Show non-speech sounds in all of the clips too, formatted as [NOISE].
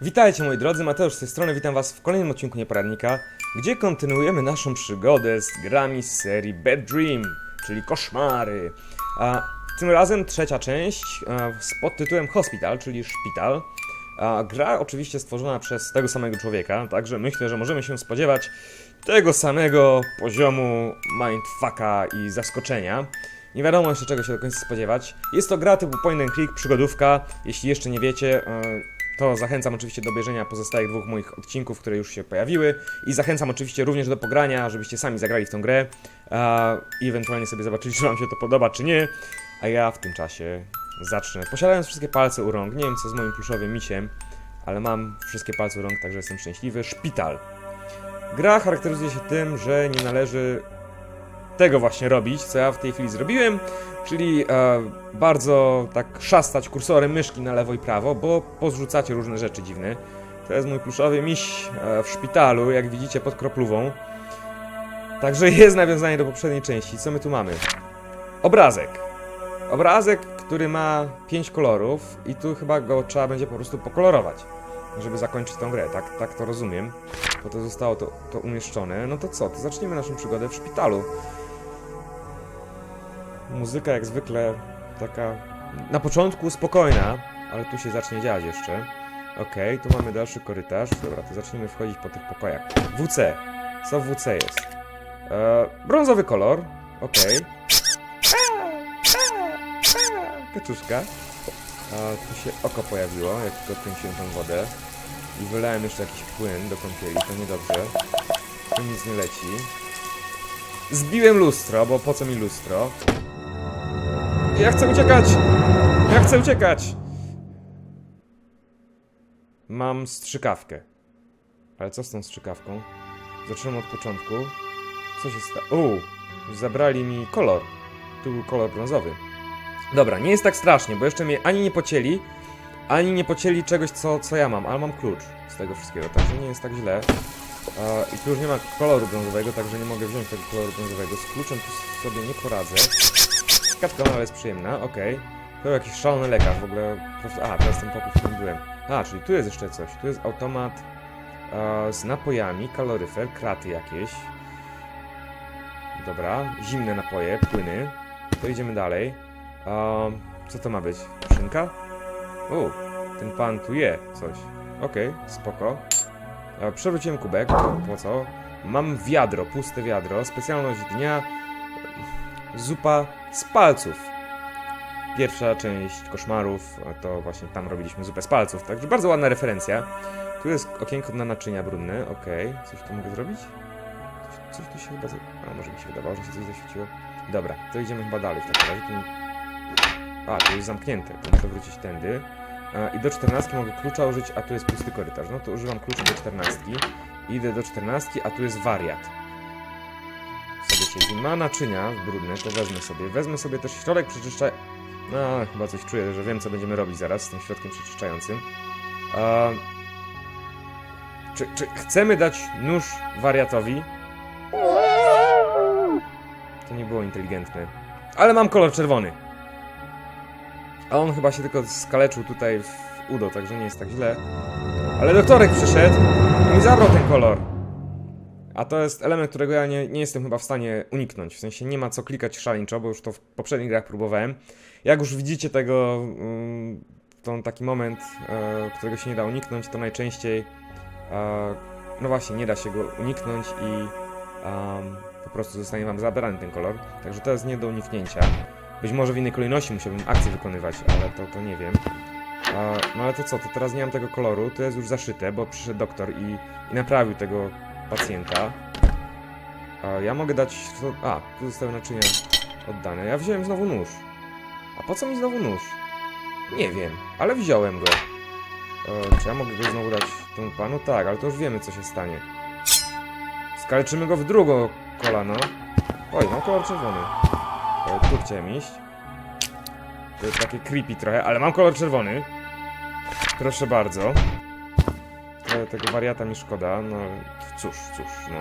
Witajcie moi drodzy, Mateusz z tej strony, witam was w kolejnym odcinku Nieporadnika, gdzie kontynuujemy naszą przygodę z grami z serii Bad Dream, czyli Koszmary. A tym razem trzecia część e, z podtytułem Hospital, czyli Szpital. A gra oczywiście stworzona przez tego samego człowieka, także myślę, że możemy się spodziewać tego samego poziomu mindfucka i zaskoczenia. Nie wiadomo jeszcze czego się do końca spodziewać. Jest to gra typu point and click, przygodówka. Jeśli jeszcze nie wiecie, e, to zachęcam oczywiście do obejrzenia pozostałych dwóch moich odcinków, które już się pojawiły. I zachęcam oczywiście również do pogrania, żebyście sami zagrali w tą grę i ewentualnie sobie zobaczyli, [LAUGHS] czy wam się to podoba, czy nie. A ja w tym czasie zacznę. Posiadając wszystkie palce u rąk, nie wiem co z moim pluszowym misiem, ale mam wszystkie palce u rąk, także jestem szczęśliwy. Szpital. Gra charakteryzuje się tym, że nie należy tego właśnie robić, co ja w tej chwili zrobiłem, czyli e, bardzo tak szastać kursorem myszki na lewo i prawo, bo pozrzucacie różne rzeczy dziwne. To jest mój pluszowy miś e, w szpitalu, jak widzicie pod kroplówą. Także jest nawiązanie do poprzedniej części. Co my tu mamy? Obrazek. Obrazek, który ma 5 kolorów i tu chyba go trzeba będzie po prostu pokolorować, żeby zakończyć tą grę. Tak, tak to rozumiem, bo to zostało to, to umieszczone. No to co? To zaczniemy naszą przygodę w szpitalu. Muzyka jak zwykle taka na początku spokojna, ale tu się zacznie dziać jeszcze. Okej, tu mamy dalszy korytarz. Dobra, to zacznijmy wchodzić po tych pokojach. WC. Co w WC jest? E, brązowy kolor. Okej. Kaczuszka. A, tu się oko pojawiło, jak tylko kręciłem tą wodę. I wylałem jeszcze jakiś płyn do kąpieli, to niedobrze. Tu nic nie leci. Zbiłem lustro, bo po co mi lustro? Ja chcę uciekać! Ja chcę uciekać! Mam strzykawkę. Ale co z tą strzykawką? Zaczynam od początku. Co się stało? Uuu, zabrali mi kolor. Tu był kolor brązowy. Dobra, nie jest tak strasznie, bo jeszcze mnie ani nie pocięli, ani nie pocięli czegoś, co, co ja mam, ale mam klucz z tego wszystkiego, także nie jest tak źle. I tu już nie ma koloru brązowego, także nie mogę wziąć tego koloru brązowego. Z kluczem tu sobie nie poradzę. Kaczka mała jest przyjemna, okej. To jakiś szalony lekarz w ogóle. Po prostu, a, teraz ten pokój, w którym byłem. A, czyli tu jest jeszcze coś. Tu jest automat e, z napojami, kaloryfer, kraty jakieś. Dobra, zimne napoje, płyny. To idziemy dalej. Um, co to ma być? Szynka? U, ten pan tu je coś. Okej, spoko. E, przewróciłem kubek, po co? Mam wiadro, puste wiadro. Specjalność dnia. Zupa z palców. Pierwsza część koszmarów, to właśnie tam robiliśmy zupę z palców, także bardzo ładna referencja. Tu jest okienko na naczynia brudne, okej. Coś tu mogę zrobić? Coś, coś tu się chyba... A, może mi się wydawało, że się coś zaświeciło. Dobra, to idziemy chyba dalej w takim razie. A, tu jest zamknięte, to muszę wrócić tędy. I do 14 mogę klucza użyć, a tu jest pusty korytarz. No to używam klucza do 14. Idę do 14, a tu jest wariat. Siedzi. Ma naczynia brudne, to wezmę sobie. Wezmę sobie też środek przeczyszczaj... No, chyba coś czuję, że wiem, co będziemy robić zaraz z tym środkiem przeczyszczającym. A... Czy, czy chcemy dać nóż wariatowi? To nie było inteligentne. Ale mam kolor czerwony. A on chyba się tylko skaleczył tutaj w udo, także nie jest tak źle. Ale doktorek przyszedł i mi zabrał ten kolor. A to jest element, którego ja nie, nie jestem chyba w stanie uniknąć. W sensie nie ma co klikać szaleńczo, bo już to w poprzednich grach próbowałem. Jak już widzicie tego, mm, to taki moment, e, którego się nie da uniknąć, to najczęściej, e, no właśnie, nie da się go uniknąć i em, po prostu zostanie wam zabrany ten kolor. Także to jest nie do uniknięcia. Być może w innej kolejności musiałbym akcję wykonywać, ale to, to nie wiem. E, no ale to co, to teraz nie mam tego koloru, to jest już zaszyte, bo przyszedł doktor i, i naprawił tego pacjenta. E, ja mogę dać... A, tu zostały naczynia oddane. Ja wziąłem znowu nóż. A po co mi znowu nóż? Nie wiem, ale wziąłem go. E, czy ja mogę go znowu dać temu panu? Tak, ale to już wiemy, co się stanie. Skaleczymy go w drugą kolano. Oj, mam kolor czerwony. E, tu chciałem iść. To jest takie creepy trochę, ale mam kolor czerwony. Proszę bardzo. Tego wariata mi szkoda, no cóż, cóż, no.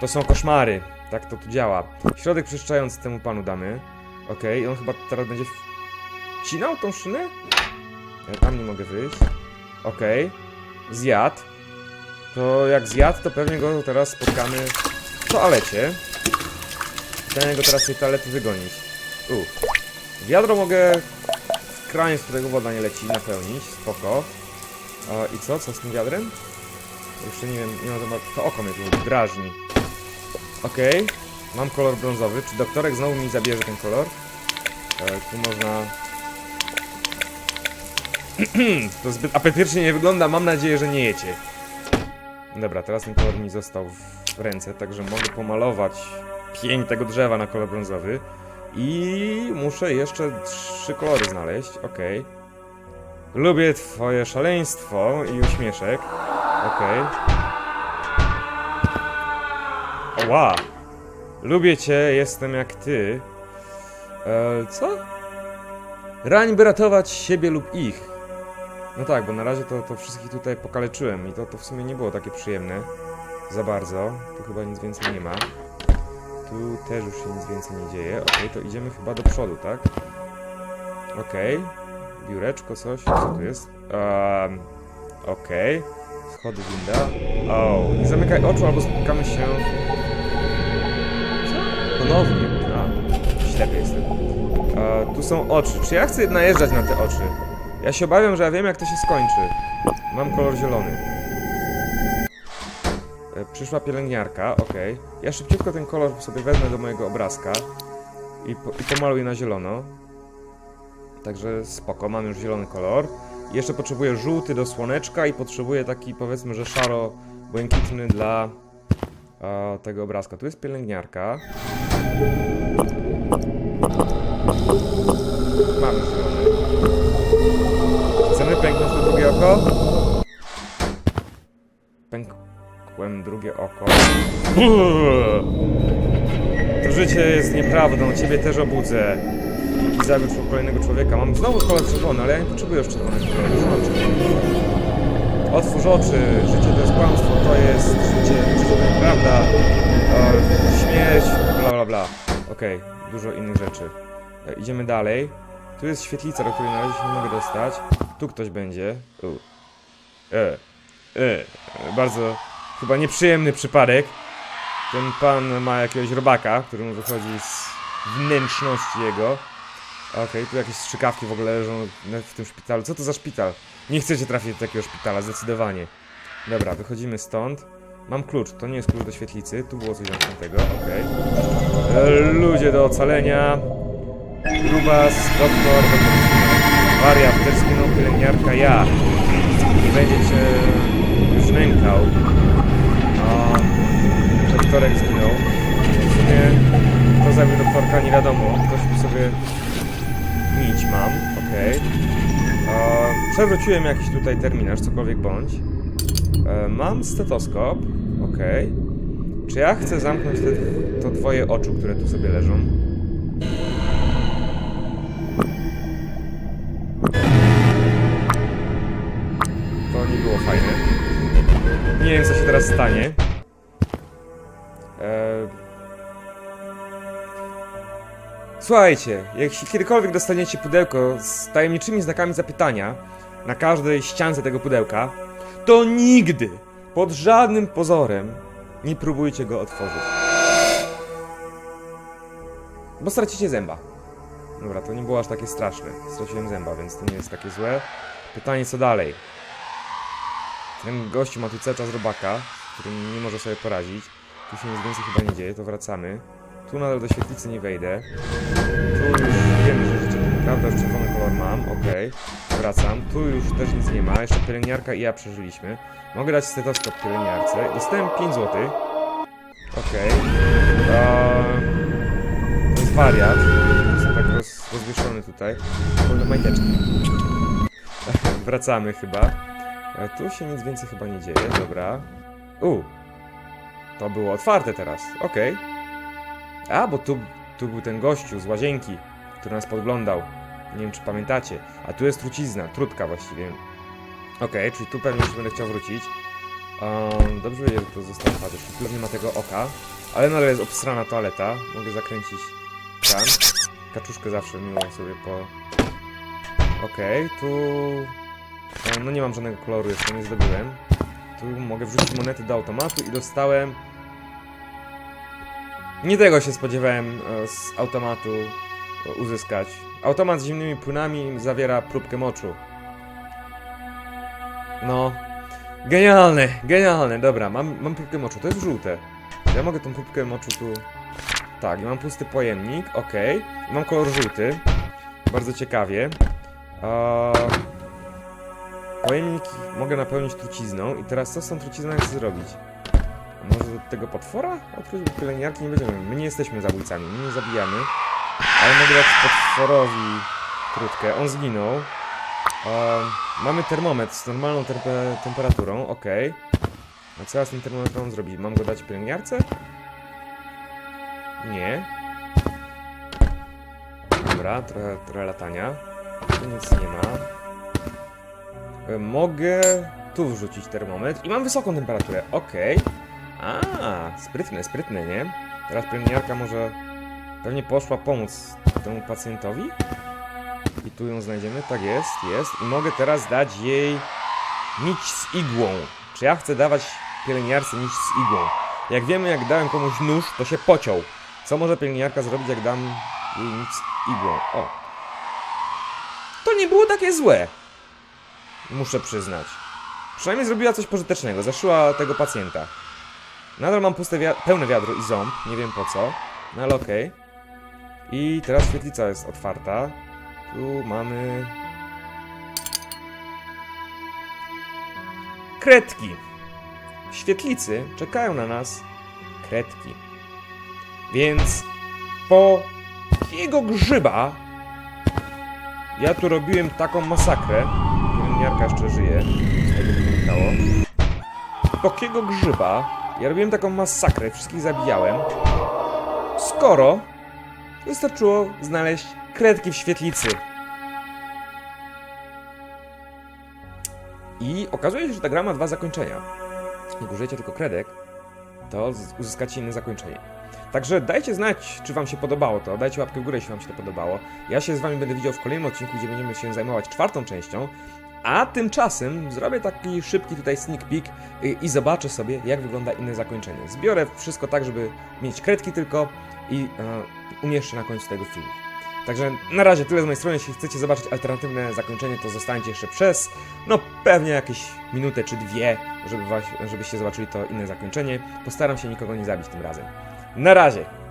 To są koszmary. Tak to tu działa. Środek przeczyszczający temu panu damy. Okej, on chyba teraz będzie wcinał tą szynę? Ja tam nie mogę wyjść. Okej. Zjadł. To jak zjadł, to pewnie go teraz spotkamy w toalecie. Chcę go teraz z tej toalety wygonić. U. Wiadro mogę w kranie, z którego woda nie leci, napełnić. Spoko. A, I co? Co z tym wiadrem? Jeszcze nie wiem, nie ma to, to oko mnie tu drażni. Okej. Mam kolor brązowy. Czy doktorek znowu mi zabierze ten kolor? E, tu można... [CLEARS THROAT] to zbyt apetycznie nie wygląda, mam nadzieję, że nie jecie. Dobra, teraz ten kolor mi został w ręce, także mogę pomalować pień tego drzewa na kolor brązowy. I muszę jeszcze trzy kolory znaleźć, okej. Lubię twoje szaleństwo i uśmieszek. Okej. Ła! Lubię cię, jestem jak ty. E, co? Rań, by ratować siebie lub ich. No tak, bo na razie to, to wszystkich tutaj pokaleczyłem i to, to w sumie nie było takie przyjemne. Za bardzo. Tu chyba nic więcej nie ma. Tu też już się nic więcej nie dzieje. Okej, to idziemy chyba do przodu, tak? Okej. Biureczko, coś. Co tu jest? Um, Okej. Schody, winda. O, nie zamykaj oczu, albo spotkamy się... Co? Ponownie. A, ślepy jestem. E, tu są oczy. Czy ja chcę najeżdżać na te oczy? Ja się obawiam, że ja wiem, jak to się skończy. Mam kolor zielony. E, Przyszła pielęgniarka, okej. Ja szybciutko ten kolor sobie wezmę do mojego obrazka i, po, i pomaluję na zielono. Także spoko, mam już zielony kolor. Jeszcze potrzebuję żółty do słoneczka i potrzebuję taki powiedzmy, że szaro-błękitny dla tego obrazka. Tu jest pielęgniarka. Mamy zielony. Chcemy pęknąć to drugie oko? Pękłem drugie oko. To życie jest nieprawdą, ciebie też obudzę. I zabił kolejnego człowieka. Mam znowu kolor czerwony, ale ja nie potrzebuję już czerwonego koloru. Otwórz oczy, życie to jest kłamstwo, to jest życie, życie to jest prawda, e, śmierć, bla bla bla. Okej, dużo innych rzeczy. E, idziemy dalej. Tu jest świetlica, do której na razie się nie mogę dostać. Tu ktoś będzie. U. E. E. Bardzo chyba nieprzyjemny przypadek. Ten pan ma jakiegoś robaka, który mu wychodzi z wnętrzności jego. Okej, tu jakieś strzykawki w ogóle leżą w tym szpitalu. Co to za szpital? Nie chcecie trafić do takiego szpitala, zdecydowanie. Dobra, wychodzimy stąd. Mam klucz, to nie jest klucz do świetlicy. Tu było coś zamkniętego, okej. E, Ludzie do ocalenia. Grubas, doktor, doktor. Wariat też zginął, pielęgniarka, ja. Nie będzie cię już nękał. A doktorek zginął. W sumie kto zabił doktorka nie wiadomo. Ktoś sobie nić mam, okej. A, Przewróciłem jakiś tutaj terminarz, cokolwiek bądź. E, Mam stetoskop, okej. Czy ja chcę zamknąć te, to twoje oczu, które tu sobie leżą? To nie było fajne. Nie wiem, co się teraz stanie. Słuchajcie, jeśli kiedykolwiek dostaniecie pudełko z tajemniczymi znakami zapytania na każdej ściance tego pudełka, to nigdy, pod żadnym pozorem, nie próbujcie go otworzyć. Bo stracicie zęba. Dobra, to nie było aż takie straszne. Straciłem zęba, więc to nie jest takie złe. Pytanie, co dalej? Ten gościu ma tu cały czas robaka, z którym nie może sobie poradzić. Tu się nic więcej chyba nie dzieje, to wracamy. Tu nadal do świetlicy nie wejdę. Tu już wiemy, że życie już czerwony kolor mam, okej. Wracam. Tu już też nic nie ma, jeszcze pielęgniarka i ja przeżyliśmy. Mogę dać stetoskop pielęgniarce. Dostałem 5 zł. Okej. Eee, To jest wariat. Jestem tak roz, rozwieszony tutaj. Wolne majteczki. [LAUGHS] Wracamy chyba. E, Tu się nic więcej chyba nie dzieje, dobra. U. To było otwarte teraz, okej. A, bo tu, tu był ten gościu z łazienki, który nas podglądał. Nie wiem, czy pamiętacie. A tu jest trucizna, trutka właściwie. Okej, czyli tu pewnie już będę chciał wrócić. Um, dobrze że to zostało czyli tu już nie ma tego oka. Ale nadal jest obstrana toaleta. Mogę zakręcić kran. Kaczuszkę zawsze miło sobie po... Okej, tu... E, No nie mam żadnego koloru jeszcze, nie zdobyłem. Tu mogę wrzucić monety do automatu i dostałem... Nie tego się spodziewałem e, z automatu e, uzyskać. Automat z zimnymi płynami zawiera próbkę moczu. No. Genialne, genialne, dobra, mam, mam próbkę moczu, to jest żółte. Ja mogę tą próbkę moczu tu... Tak, i mam pusty pojemnik. I Mam kolor żółty. Bardzo ciekawie. A... Pojemnik mogę napełnić trucizną i teraz co z tą trucizną chcę zrobić? Może tego potwora? Oprócz pielęgniarki nie będziemy. My nie jesteśmy zabójcami, my nie zabijamy. Ale mogę dać potworowi krótkę. On zginął. E, mamy termometr z normalną tempe- temperaturą, ok. A co ja z tym termometrem zrobić? Mam go dać pielęgniarce? Nie. Dobra, trochę, trochę latania. Tu nic nie ma. Mogę tu wrzucić termometr i mam wysoką temperaturę, ok. A, sprytne, sprytne, nie? Teraz pielęgniarka może pewnie poszła pomóc temu pacjentowi. I tu ją znajdziemy, tak jest, jest. I mogę teraz dać jej nić z igłą. Czy ja chcę dawać pielęgniarce nić z igłą? Jak wiemy, jak dałem komuś nóż, to się pociął. Co może pielęgniarka zrobić, jak dam jej nić z igłą? O. To nie było takie złe. Muszę przyznać. Przynajmniej zrobiła coś pożytecznego, zaszyła tego pacjenta. Nadal mam puste wi- pełne wiadro i ząb, nie wiem po co, no ale okej. I teraz świetlica jest otwarta. Tu mamy... Kredki. W świetlicy czekają na nas kredki. Więc po jego grzyba ja tu robiłem taką masakrę. Pielęgniarka jeszcze żyje, z tego wynikało. Po kiego grzyba ja robiłem taką masakrę, wszystkich zabijałem. Skoro wystarczyło znaleźć kredki w świetlicy. I okazuje się, że ta gra ma dwa zakończenia. Jak użyjecie tylko kredek, to uzyskacie inne zakończenie. Także dajcie znać, czy wam się podobało to. Dajcie łapkę w górę, jeśli wam się to podobało. Ja się z wami będę widział w kolejnym odcinku, gdzie będziemy się zajmować czwartą częścią. A tymczasem zrobię taki szybki tutaj sneak peek i, i zobaczę sobie, jak wygląda inne zakończenie. Zbiorę wszystko tak, żeby mieć kredki tylko i e, umieszczę na końcu tego filmu. Także na razie tyle z mojej strony. Jeśli chcecie zobaczyć alternatywne zakończenie, to zostańcie jeszcze przez, no pewnie jakieś minutę czy dwie, żeby was, żebyście zobaczyli to inne zakończenie. Postaram się nikogo nie zabić tym razem. Na razie!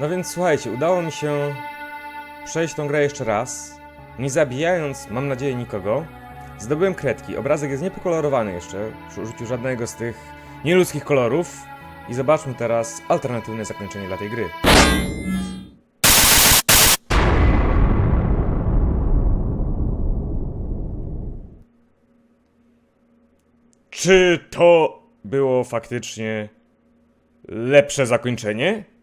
No więc słuchajcie, udało mi się przejść tą grę jeszcze raz, nie zabijając, mam nadzieję, nikogo. Zdobyłem kredki. Obrazek jest niepokolorowany jeszcze, przy użyciu żadnego z tych nieludzkich kolorów. I zobaczmy teraz alternatywne zakończenie dla tej gry. Czy to było faktycznie lepsze zakończenie?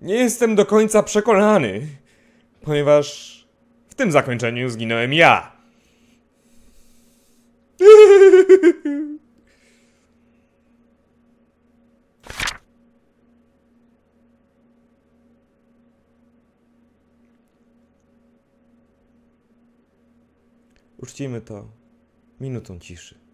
Nie jestem do końca przekonany, ponieważ w tym zakończeniu zginąłem ja. [LAUGHS] Uczcijmy to minutą ciszy.